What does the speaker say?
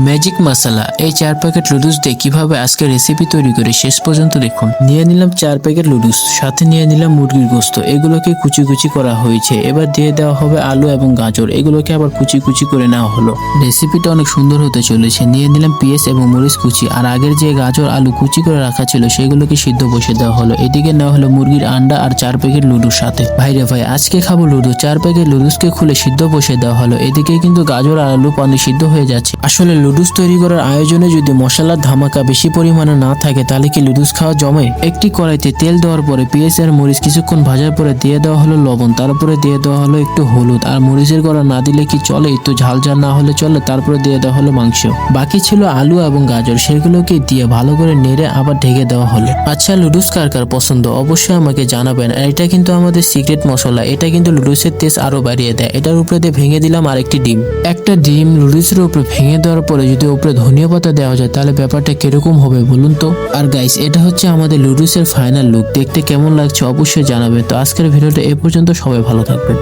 Magic মশলা, এই চার packet লুডুস দিয়ে কীভাবে আজকে রেসিপি তৈরি করে শেষ পর্যন্ত দেখুন। নিয়ে নিলাম চার প্যাকেট লুডুস সাথে নিয়ে নিলাম মুরগির গোস্ত। এগুলোকে কুচি কুচি করা হয়েছে। এবার দিয়ে দেওয়া হবে আলু এবং গাজর। এগুলোকে আবার কুচি কুচি করে নেওয়া হলো। রেসিপিটা অনেক সুন্দর হতে চলেছে। নিয়ে নিলাম পেঁয়াজ এবং মরিচ কুচি। আর আগের যে গাজর আলু কুচি করে রাখা ছিল, সেগুলোকে সিদ্ধ বসে দেওয়া হলো। এদিকে নেওয়া হলো মুরগির আন্ডা আর চার প্যাকেট লুডুর সাথে। ভাইরে ভাই, আজকে খাব লুডু চার প্যাকেট লুডুসকে খুলে সিদ্ধ বসে দেওয়া হলো। এদিকে কিন্তু গাজর আর আলু পানি সিদ্ধ হয়ে যাচ্ছে। আসলে লুডুস তৈরি করার আয়োজনে যদি মশলার ধামাকা বেশি পরিমাণে না থাকে, তাহলে কি লুডুস খাওয়া জমে? একটি কড়াইতে তেল দেওয়ার পরে পেঁয়াজ আর মরিচ কিছুক্ষণ ভাজার পরে দিয়ে দেওয়া হলো লবণ, তারপরে দিয়ে দেওয়া হলো একটু হলুদ, আর মরিচের কড়া না দিলে কি চলে? একটু ঝাল ঝাল না হলে চলে, তারপরে দিয়ে দেওয়া হলো মাংস। বাকি ছিল আলু এবং গাজর, সেগুলোকে দিয়ে ভালো করে নেড়ে আবার ঢেকে দেওয়া হলো। আচ্ছা লুডুস কার কার পছন্দ? অবশ্যই আমাকে জানাবেন। এটা কিন্তু আমাদের সিক্রেট মশলা, এটা কিন্তু লুডুসের টেস্ট আরও বাড়িয়ে দেয়। এটার উপরে দিয়ে ভেঙে দিলাম আরেকটি ডিম। একটা ডিম লুডুসের উপরে ভেঙে দেওয়ার পরে যদি উপরে ধনিয়া পাতা দেওয়া যায়, তাহলে ব্যাপারটা কীরকম হবে বলুন তো? আর গাইস এটা হচ্ছে আমাদের লুডুসের ফাইনাল লুক দেখতে কেমন লাগছে অবশ্যই জানাবে তো আজকের ভিডিওটা এ পর্যন্ত, সবাই ভালো থাকবেন।